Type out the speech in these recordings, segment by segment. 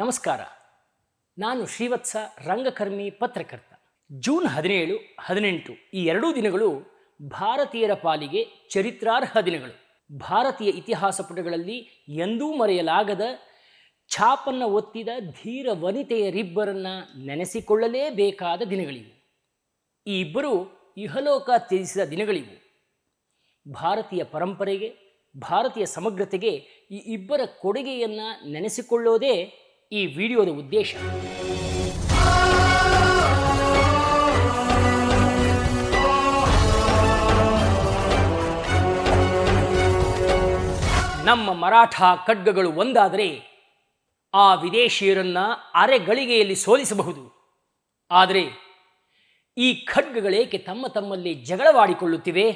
ನಮಸ್ಕಾರ. ನಾನು ಶ್ರೀವತ್ಸ ರಂಗಕರ್ಮಿ ಪತ್ರಕರ್ತ. ಜೂನ್ ಹದಿನೇಳು, ಹದಿನೆಂಟು ಈ ಎರಡೂ ದಿನಗಳು ಭಾರತೀಯರ ಪಾಲಿಗೆ ಚರಿತ್ರಾರ್ಹ ದಿನಗಳು. ಭಾರತೀಯ ಇತಿಹಾಸ ಪುಟಗಳಲ್ಲಿ ಎಂದೂ ಮರೆಯಲಾಗದ ಛಾಪನ್ನು ಒತ್ತಿದ ಧೀರ ವನಿತೆಯರಿಬ್ಬರನ್ನು ನೆನೆಸಿಕೊಳ್ಳಲೇಬೇಕಾದ ದಿನಗಳಿವು. ಈ ಇಬ್ಬರು ಇಹಲೋಕ ತ್ಯಜಿಸಿದ ದಿನಗಳಿವು. ಭಾರತೀಯ ಪರಂಪರೆಗೆ, ಭಾರತೀಯ ಸಮಗ್ರತೆಗೆ ಈ ಇಬ್ಬರ ಕೊಡುಗೆಯನ್ನು ನೆನೆಸಿಕೊಳ್ಳೋದೇ ಈ ವಿಡಿಯೋದ ಉದ್ದೇಶ. ನಮ್ಮ ಮರಾಠ ಖಡ್ಗಗಳು ಒಂದಾದರೆ ಆ ವಿದೇಶಿಯರನ್ನ ಅರೆಗಳಿಗೆಯಲ್ಲಿ ಸೋಲಿಸಬಹುದು. ಆದರೆ ಈ ಖಡ್ಗಗಳೇಕೆ ತಮ್ಮ ತಮ್ಮಲ್ಲಿ ಜಗಳವಾಡಿಕೊಳ್ಳುತ್ತಿವೆ?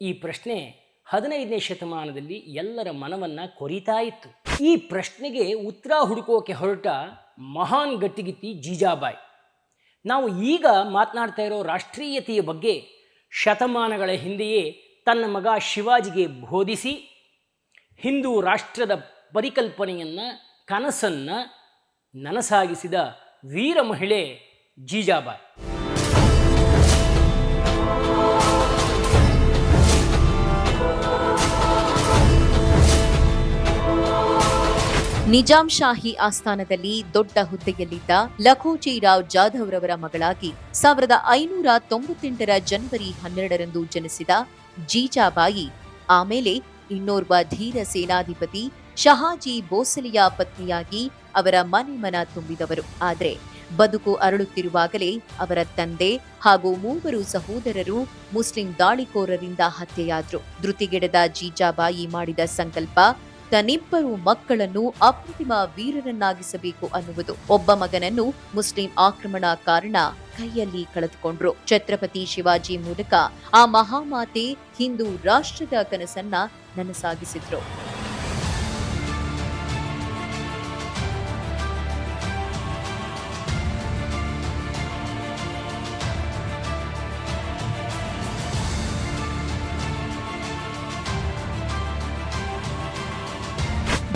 ಈ ಪ್ರಶ್ನೆ ಹದಿನೈದನೇ ಶತಮಾನದಲ್ಲಿ ಎಲ್ಲರ ಮನವನ್ನು ಕೊರಿತಾ ಇತ್ತು. ಈ ಪ್ರಶ್ನೆಗೆ ಉತ್ತರ ಹುಡುಕೋಕೆ ಹೊರಟ ಮಹಾನ್ ಗಟ್ಟಿಗಿತ್ತಿ ಜೀಜಾಬಾಯಿ. ನಾವು ಈಗ ಮಾತನಾಡ್ತಾ ಇರೋ ರಾಷ್ಟ್ರೀಯತೆಯ ಬಗ್ಗೆ ಶತಮಾನಗಳ ಹಿಂದೆಯೇ ತನ್ನ ಮಗ ಶಿವಾಜಿಗೆ ಬೋಧಿಸಿ, ಹಿಂದೂ ರಾಷ್ಟ್ರದ ಪರಿಕಲ್ಪನೆಯನ್ನು, ಕನಸನ್ನು ನನಸಾಗಿಸಿದ ವೀರ ಮಹಿಳೆ ಜೀಜಾಬಾಯಿ. ನಿಜಾಂ ಶಾಹಿ ಆಸ್ಥಾನದಲ್ಲಿ ದೊಡ್ಡ ಹುದ್ದೆಯಲ್ಲಿದ್ದ ಲಖೋಜಿರಾವ್ ಜಾಧವ್ ರವರ ಮಗಳಾಗಿ ಸಾವಿರದ ಐನೂರ ತೊಂಬತ್ತೆಂಟರ ಜನವರಿ ಹನ್ನೆರಡರಂದು ಜನಿಸಿದ ಜೀಜಾಬಾಯಿ, ಆಮೇಲೆ ಇನ್ನೋರ್ವ ಧೀರ ಸೇನಾಧಿಪತಿ ಶಹಾಜಿ ಬೋಸಲೆಯ ಪತ್ನಿಯಾಗಿ ಅವರ ಮನೆ ಮನ ತುಂಬಿದವರು. ಆದರೆ ಬದುಕು ಅರಳುತ್ತಿರುವಾಗಲೇ ಅವರ ತಂದೆ ಹಾಗೂ ಮೂವರು ಸಹೋದರರು ಮುಸ್ಲಿಂ ದಾಳಿಕೋರರಿಂದ ಹತ್ಯೆಯಾದರು. ಧೃತಿಗೆಡದ ಜೀಜಾಬಾಯಿ ಮಾಡಿದ ಸಂಕಲ್ಪ ತನ್ನಿಬ್ಬರು ಮಕ್ಕಳನ್ನು ಅಪ್ರತಿಮ ವೀರರನ್ನಾಗಿಸಬೇಕು ಅನ್ನುವುದು. ಒಬ್ಬ ಮಗನನ್ನು ಮುಸ್ಲಿಂ ಆಕ್ರಮಣ ಕಾರಣ ಕೈಯಲ್ಲಿ ಕಳೆದುಕೊಂಡ್ರು. ಛತ್ರಪತಿ ಶಿವಾಜಿ ಮೂಲಕ ಆ ಮಹಾಮಾತೆ ಹಿಂದೂ ರಾಷ್ಟ್ರದ ಕನಸನ್ನ ನನಸಾಗಿಸಿದ್ರು.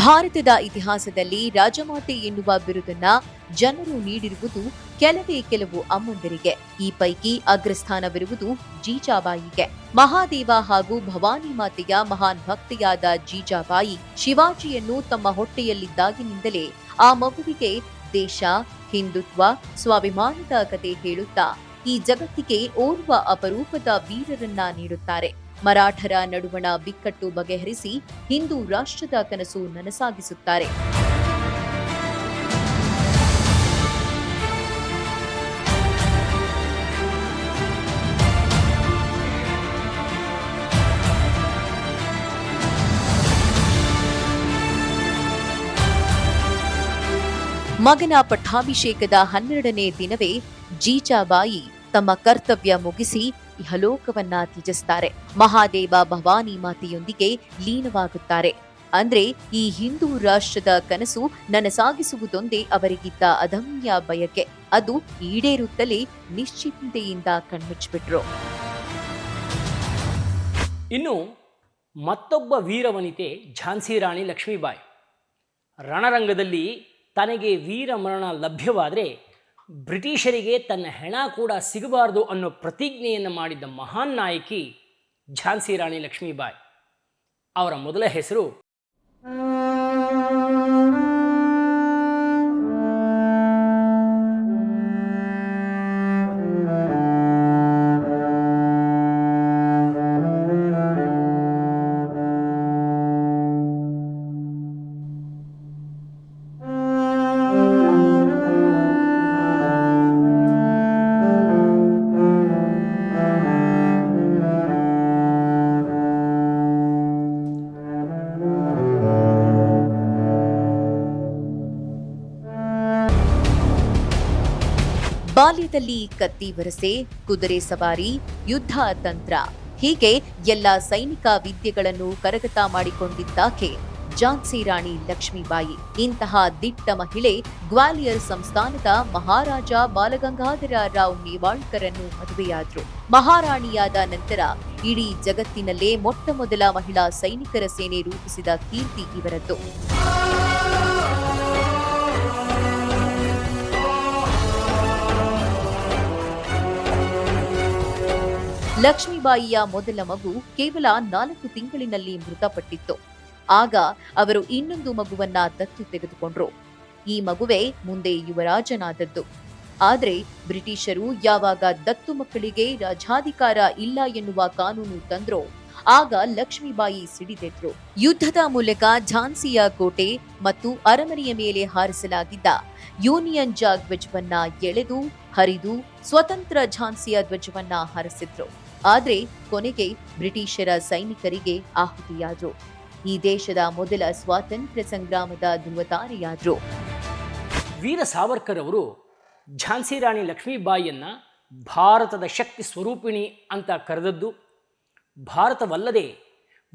ಭಾರತದ ಇತಿಹಾಸದಲ್ಲಿ ರಾಜಮಾತೆ ಎನ್ನುವ ಬಿರುದನ್ನ ಜನರು ನೀಡಿರುವುದು ಕೆಲವೇ ಕೆಲವು ಅಮ್ಮಂದರಿಗೆ ಈ ಪೈಕಿ ಅಗ್ರಸ್ಥಾನವಿರುವುದು ಜೀಜಾಬಾಯಿಗೆ. ಮಹಾದೇವ ಹಾಗೂ ಭವಾನಿ ಮಾತೆಯ ಮಹಾನ್ ಭಕ್ತಿಯಾದ ಜೀಜಾಬಾಯಿ ಶಿವಾಜಿಯನ್ನು ತಮ್ಮ ಹೊಟ್ಟೆಯಲ್ಲಿದ್ದಾಗಿನಿಂದಲೇ ಆ ಮಗುವಿಗೆ ದೇಶ, ಹಿಂದುತ್ವ, ಸ್ವಾಭಿಮಾನದ ಕತೆ ಹೇಳುತ್ತಾ ಈ ಜಗತ್ತಿಗೆ ಓರ್ವ ಅಪರೂಪದ ವೀರರನ್ನ ನೀಡುತ್ತಾರೆ. ಮರಾಠರ ನಡುವಣ ಬಿಕ್ಕಟ್ಟು ಬಗೆಹರಿಸಿ ಹಿಂದೂ ರಾಷ್ಟ್ರದ ಕನಸು ನನಸಾಗಿಸುತ್ತಾರೆ. ಮಗನ ಪಟ್ಟಾಭಿಷೇಕದ ಹನ್ನೆರಡನೇ ದಿನವೇ ಜೀಜಾಬಾಯಿ ತಮ್ಮ ಕರ್ತವ್ಯ ಮುಗಿಸಿ ಇಹಲೋಕವನ್ನ ತ್ಯಜಿಸ್ತಾರೆ. ಮಹಾದೇವ ಭವಾನಿ ಮಾತೆಯೊಂದಿಗೆ ಲೀನವಾಗುತ್ತಾರೆ. ಅಂದ್ರೆ ಈ ಹಿಂದೂ ರಾಷ್ಟ್ರದ ಕನಸು ನನಸಾಗಿಸುವುದೊಂದೇ ಅವರಿಗಿದ್ದ ಅದಮ್ಯ ಬಯಕೆ. ಅದು ಈಡೇರುತ್ತಲೇ ನಿಶ್ಚಿಂತೆಯಿಂದ ಕಣ್ಮುಚ್ಚಿಬಿಟ್ರು. ಇನ್ನು ಮತ್ತೊಬ್ಬ ವೀರವನಿತೆ ಝಾನ್ಸಿ ರಾಣಿ ಲಕ್ಷ್ಮೀಬಾಯಿ. ರಣರಂಗದಲ್ಲಿ ತನಗೆ ವೀರ ಮರಣ ಲಭ್ಯವಾದರೆ ಬ್ರಿಟಿಷರಿಗೆ ತನ್ನ ಹೆಣ ಕೂಡ ಸಿಗಬಾರದು ಅನ್ನೋ ಪ್ರತಿಜ್ಞೆಯನ್ನು ಮಾಡಿದ್ದ ಮಹಾನ್ ನಾಯಕಿ ಝಾನ್ಸಿ ರಾಣಿ ಲಕ್ಷ್ಮೀಬಾಯಿ. ಅವರ ಮೊದಲ ಹೆಸರು ಬಾಲ್ಯದಲ್ಲಿ ಕತ್ತಿ ವರಸೆ, ಕುದುರೆ ಸವಾರಿ, ಯುದ್ಧ ತಂತ್ರ, ಹೀಗೆ ಎಲ್ಲ ಸೈನಿಕ ವಿದ್ಯೆಗಳನ್ನು ಕರಗತ ಮಾಡಿಕೊಂಡಿದ್ದಾಕೆ ಝಾನ್ಸಿ ರಾಣಿ ಲಕ್ಷ್ಮೀಬಾಯಿ. ಇಂತಹ ದಿಟ್ಟ ಮಹಿಳೆ ಗ್ವಾಲಿಯರ್ ಸಂಸ್ಥಾನದ ಮಹಾರಾಜ ಬಾಲಗಂಗಾಧರ ರಾವ್ ಮೇವಾಳ್ಕರನ್ನು ಮದುವೆಯಾದ್ರು. ಮಹಾರಾಣಿಯಾದ ನಂತರ ಇಡೀ ಜಗತ್ತಿನಲ್ಲೇ ಮೊಟ್ಟ ಮೊದಲ ಮಹಿಳಾ ಸೈನಿಕರ ಸೇನೆ ರೂಪಿಸಿದ ಕೀರ್ತಿ ಇವರದ್ದು. ಲಕ್ಷ್ಮೀಬಾಯಿಯ ಮೊದಲ ಮಗು ಕೇವಲ ನಾಲ್ಕು ತಿಂಗಳಿನಲ್ಲಿ ಮೃತಪಟ್ಟಿತ್ತು. ಆಗ ಅವರು ಇನ್ನೊಂದು ಮಗುವನ್ನ ದತ್ತು ತೆಗೆದುಕೊಂಡ್ರು. ಈ ಮಗುವೇ ಮುಂದೆ ಯುವರಾಜನಾದದ್ದು. ಆದರೆ ಬ್ರಿಟಿಷರು ಯಾವಾಗ ದತ್ತು ಮಕ್ಕಳಿಗೆ ರಾಜಾಧಿಕಾರ ಇಲ್ಲ ಎನ್ನುವ ಕಾನೂನು ತಂದ್ರೋ ಆಗ ಲಕ್ಷ್ಮೀಬಾಯಿ ಸಿಡಿದೆದ್ರು. ಯುದ್ಧದ ಮೂಲಕ ಝಾನ್ಸಿಯ ಕೋಟೆ ಮತ್ತು ಅರಮನೆಯ ಮೇಲೆ ಹಾರಿಸಲಾಗಿದ್ದ ಯೂನಿಯನ್ ಜಾಗ್ ಧ್ವಜವನ್ನ ಎಳೆದು, ಹರಿದು ಸ್ವತಂತ್ರ ಝಾನ್ಸಿಯ ಧ್ವಜವನ್ನ ಹಾರಿಸಿದ್ರು. ಆದ್ರೆ ಕೊನೆಗೆ ಬ್ರಿಟಿಷರ ಸೈನಿಕರಿಗೆ ಆಹುತಿಯಾದ್ರು. ಈ ದೇಶದ ಮೊದಲ ಸ್ವಾತಂತ್ರ್ಯ ಸಂಗ್ರಾಮದ ಧ್ರುವತಾರೆಯಾದ್ರು. ವೀರ ಸಾವರ್ಕರ್ ಅವರು ಝಾನ್ಸಿ ರಾಣಿ ಲಕ್ಷ್ಮೀಬಾಯಿಯನ್ನ ಭಾರತದ ಶಕ್ತಿ ಸ್ವರೂಪಿಣಿ ಅಂತ ಕರೆದದ್ದು. ಭಾರತವಲ್ಲದೆ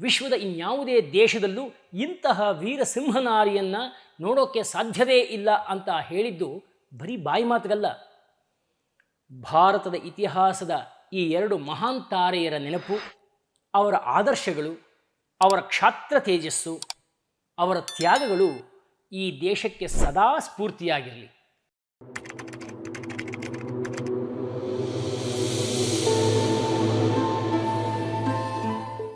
ವಿಶ್ವದ ಇನ್ಯಾವುದೇ ದೇಶದಲ್ಲೂ ಇಂತಹ ವೀರ ಸಿಂಹನಾರಿಯನ್ನು ನೋಡೋಕ್ಕೆ ಸಾಧ್ಯವೇ ಇಲ್ಲ ಅಂತ ಹೇಳಿದ್ದು ಬರೀ ಬಾಯಿ ಮಾತುಗಲ್ಲ. ಭಾರತದ ಇತಿಹಾಸದ ಈ ಎರಡು ಮಹಾನ್ ತಾರೆಯರ ನೆನಪು, ಅವರ ಆದರ್ಶಗಳು, ಅವರ ಕ್ಷಾತ್ರ ತೇಜಸ್ಸು, ಅವರ ತ್ಯಾಗಗಳು ಈ ದೇಶಕ್ಕೆ ಸದಾ ಸ್ಫೂರ್ತಿಯಾಗಿರಲಿ.